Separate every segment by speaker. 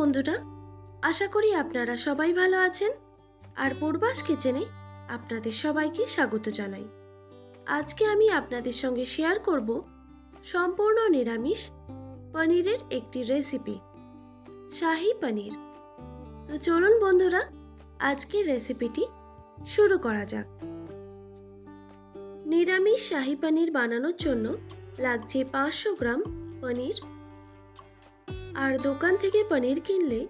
Speaker 1: বন্ধুরা? আশা করি আপনারা সবাই ভালো আছেন আর পূর্বাস কিচেনে আপনাদের সবাইকে স্বাগত জানাই। আজকে আমি আপনাদের সঙ্গে শেয়ার করব সম্পূর্ণ নিরামিষ পনিরের একটি রেসিপি, শাহি পনির। তো চলুন বন্ধুরা, আজকের রেসিপিটি শুরু করা যাক। নিরামিষ শাহি পনির বানানোর জন্য লাগছে পাঁচশো গ্রাম পনির আর দোকান থেকে পনির কিনলে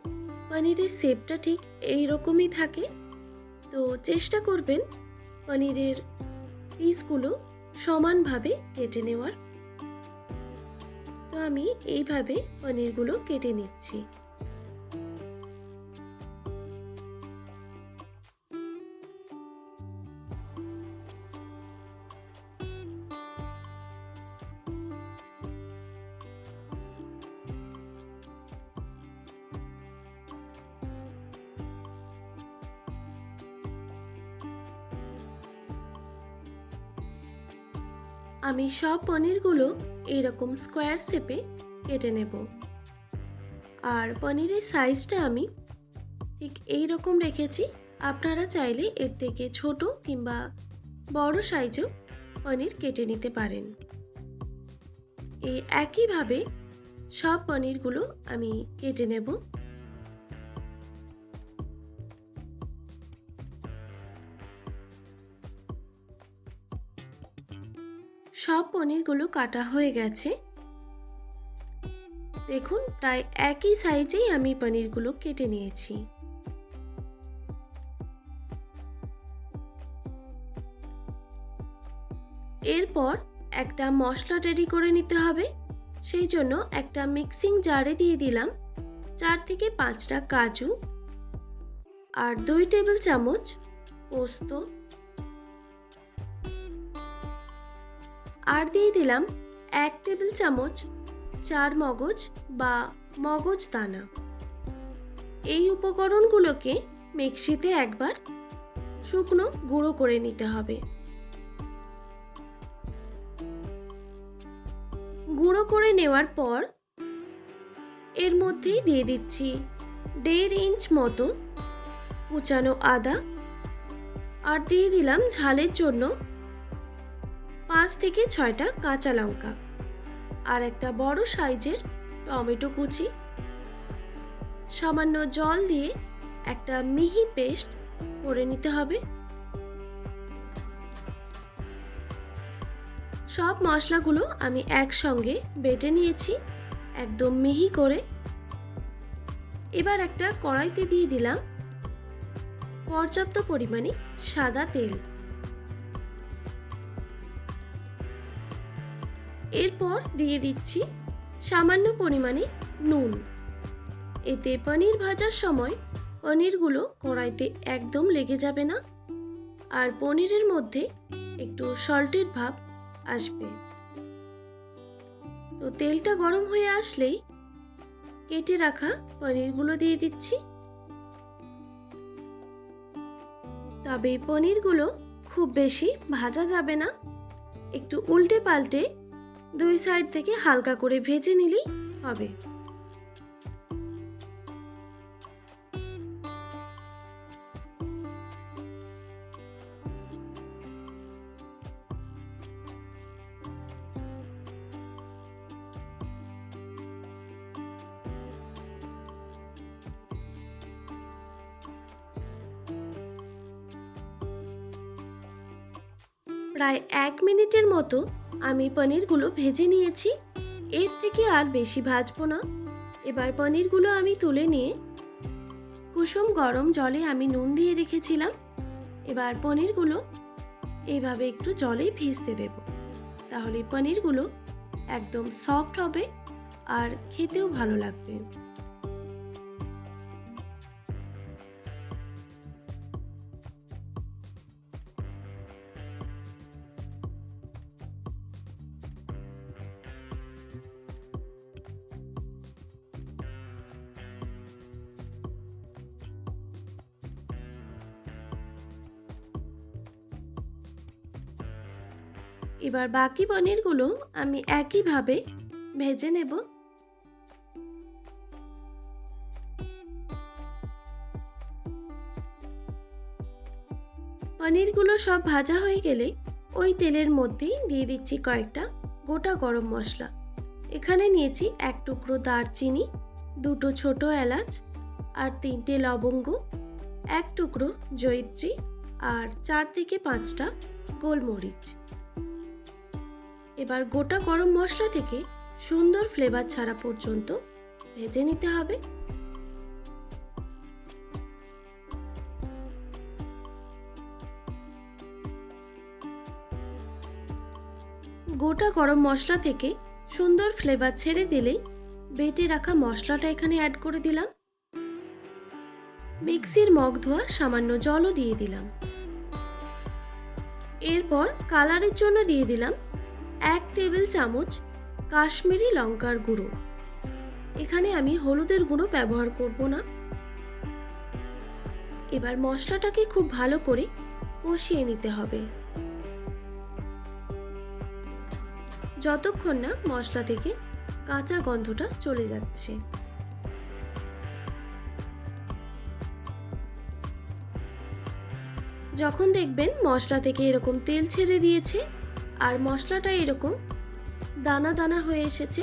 Speaker 1: পনিরের শেপটা ঠিক এই রকমই থাকে। তো চেষ্টা করবেন পনিরের পিসগুলো সমানভাবে কেটে নেওয়ার। তো আমি এইভাবে পনিরগুলো কেটে নিচ্ছি। আমি সব পনিরগুলো এইরকম স্কোয়ার শেপে কেটে নেব। আর পনিরের সাইজটা আমি ঠিক এই রকম রেখেছি। আপনারা চাইলে এর থেকে ছোট কিংবা বড় সাইজও পনির কেটে নিতে পারেন। এই একইভাবে সব পনিরগুলো আমি কেটে নেব। সব পনিরগুলো কাটা হয়ে গেছে। দেখুন, প্রায় একই সাইজেই আমি পনিরগুলো কেটে নিয়েছি। এরপর একটা মশলা রেডি করে নিতে হবে। সেই জন্য একটা মিক্সিং জারে দিয়ে দিলাম চার থেকে পাঁচটা কাজু আর দুই টেবিল চামচ পোস্ত আর দিয়ে দিলাম এক টেবিল চামচ চার মগজ বা মগজ দানা। এই উপকরণগুলোকে মিক্সিতে একবার শুকনো গুঁড়ো করে নিতে হবে। গুঁড়ো করে নেওয়ার পর এর মধ্যেই দিয়ে দিচ্ছি দেড় ইঞ্চ মতো কুচানো আদা। আর দিয়ে দিলাম ঝালের জন্য পাঁচ থেকে ছয়টা কাঁচা লঙ্কা আর একটা বড় সাইজের টমেটো কুচি। সামান্য জল দিয়ে একটা মিহি পেস্ট করে নিতে হবে। সব মশলাগুলো আমি একসঙ্গে বেটে নিয়েছি, একদম মিহি করে। এবার একটা কড়াইতে দিয়ে দিলাম পর্যাপ্ত পরিমাণে সাদা তেল। এরপর দিয়ে দিচ্ছি সামান্য পরিমাণে নুন। এতে পনির ভাজার সময় পনিরগুলো কড়াইতে একদম লেগে যাবে না আর পনিরের মধ্যে একটু সল্টের ভাব আসবে। তো তেলটা গরম হয়ে আসলেই কেটে রাখা পনিরগুলো দিয়ে দিচ্ছি। তবে পনিরগুলো খুব বেশি ভাজা যাবে না, একটু উল্টে পাল্টে দুই সাইড থেকে হালকা করে ভেজে নিলেই হবে। প্রায় এক মিনিটের মতো আমি পনিরগুলো ভেজে নিয়েছি। এর থেকে আর বেশি ভাজবো না। এবার পনিরগুলো আমি তুলে নিয়ে কুসুম গরম জলে আমি নুন দিয়ে রেখেছিলাম। এবার পনিরগুলো এইভাবে একটু জলে ভিজতে দেব। তাহলে পনিরগুলো একদম সফট হবে আর খেতেও ভালো লাগবে। এবার বাকি পনিরগুলো আমি একইভাবে ভেজে নেব। পনিরগুলো সব ভাজা হয়ে গেলে ওই তেলের মধ্যেই দিয়ে দিচ্ছি কয়েকটা গোটা গরম মশলা। এখানে নিয়েছি এক টুকরো দারচিনি, দুটো ছোট এলাচ আর তিনটে লবঙ্গ, এক টুকরো জৈত্রী আর চার থেকে পাঁচটা গোলমরিচ। এবার গোটা গরম মশলা থেকে সুন্দর ফ্লেভার ছাড়া পর্যন্ত ভেজে নিতে হবে। গোটা গরম মশলা থেকে সুন্দর ফ্লেভার ছেড়ে দিলেই বেটে রাখা মশলাটা এখানে অ্যাড করে দিলাম। মিক্সির মগ ধোয়া সামান্য জলও দিয়ে দিলাম। এরপর কালারের জন্য দিয়ে দিলাম এক টেবিল চামচ কাশ্মীরি লঙ্কার গুঁড়ো। এখানে আমি হলুদের গুঁড়ো ব্যবহার করব না। এবার মশলাটাকে খুব ভালো করে কষিয়ে নিতে হবে। যতক্ষণ না মশলা থেকে কাঁচা গন্ধটা চলে যাচ্ছে। যখন দেখবেন মশলা থেকে এরকম তেল ছেড়ে দিয়েছে আর মশলাটা এরকম। দানা দানা হয়ে এসেছে।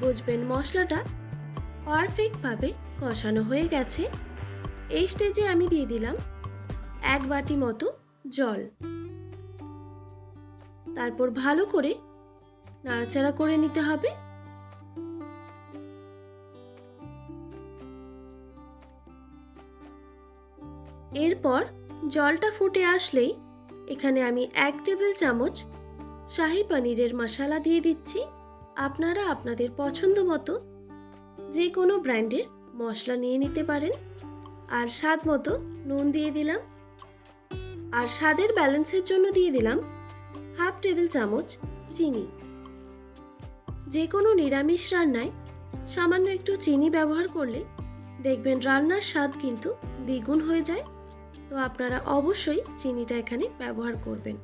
Speaker 1: বুঝবেন, মশলাটা পারফেক্টভাবে কষানো হয়ে গেছে। এই স্টেজে আমি দিয়ে দিলাম এক বাটি মতো জল। তারপর ভালো করে নাড়াচাড়া করে নিতে হবে। এরপর জলটা ফুটে আসলেই এখানে আমি এক টেবিল চামচ শাহি পনিরের মশালা দিয়ে দিচ্ছি। আপনারা আপনাদের পছন্দ মতো যে কোনো ব্র্যান্ডের মশলা নিয়ে নিতে পারেন। আর স্বাদ মতো নুন দিয়ে দিলাম। আর স্বাদের ব্যালেন্সের জন্য দিয়ে দিলাম হাফ টেবিল চামচ চিনি। যে কোনো নিরামিষ রান্নায় সামান্য একটু চিনি ব্যবহার করলে দেখবেন রান্নার স্বাদ কিন্তু দ্বিগুণ হয়ে যায়। তো আপনারা অবশ্যই চিনিটা এখানে ব্যবহার করবেন।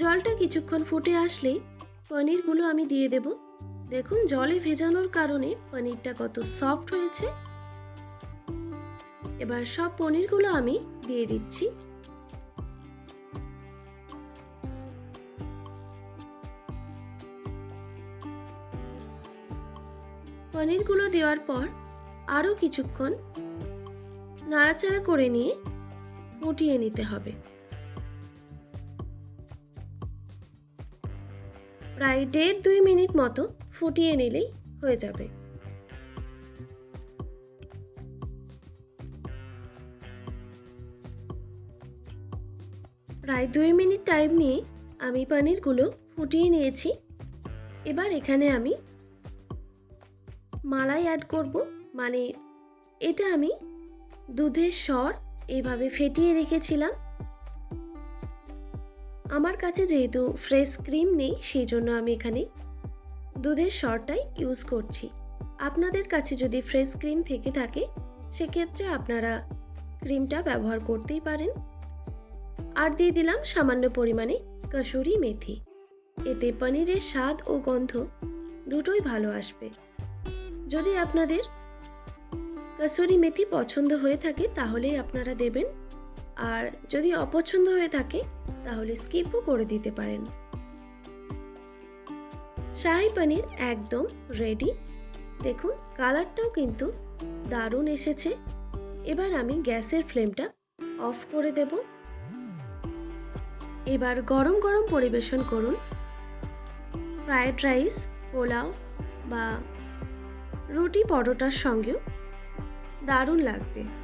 Speaker 1: জলটা কিছুক্ষণ ফুটে আসলেই পনিরগুলো আমি দিয়ে দেব। দেখুন, জলে ভেজানোর কারণে পনিরটা কত সফট হয়েছে। এবার সব পনিরগুলো আমি দিয়ে দিচ্ছি। পনিরগুলো দেওয়ার পর আরও কিছুক্ষণ নাড়াচাড়া করে নিয়ে ফুটিয়ে নিতে হবে। প্রায় দেড় দুই মিনিট মতো ফুটিয়ে নিলেই হয়ে যাবে। প্রায় দুই মিনিট টাইম নিয়ে আমি পনিরগুলো ফুটিয়ে নিয়েছি। এবার এখানে আমি মালাই অ্যাড করব। মানে এটা আমি দুধের স্বর এইভাবে ফেটিয়ে রেখেছিলাম। আমার কাছে যেহেতু ফ্রেশ ক্রিম নেই, সেই জন্য আমি এখানে দুধের স্বরটাই ইউজ করছি। আপনাদের কাছে যদি ফ্রেশ ক্রিম থেকে থাকে, সেক্ষেত্রে আপনারা ক্রিমটা ব্যবহার করতেই পারেন। আর দিয়ে দিলাম সামান্য পরিমাণে কসুরি মেথি। এতে পনিরের স্বাদ ও গন্ধ দুটোই ভালো আসবে। যদি আপনাদের কসুরি মেথি পছন্দ হয়ে থাকে, তাহলেই আপনারা দেবেন আর যদি অপছন্দ হয়ে থাকে, তাহলে স্কিপও করে দিতে পারেন। শাহি পনির একদম রেডি দেখুন, কালারটাও কিন্তু দারুণ এসেছে। এবার আমি গ্যাসের ফ্লেমটা অফ করে দেব। এবার গরম গরম পরিবেশন করুন। ফ্রায়েড রাইস, পোলাও বা রুটি পরোটার সঙ্গেও দারুণ লাগবে।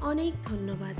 Speaker 1: অনেক ধন্যবাদ।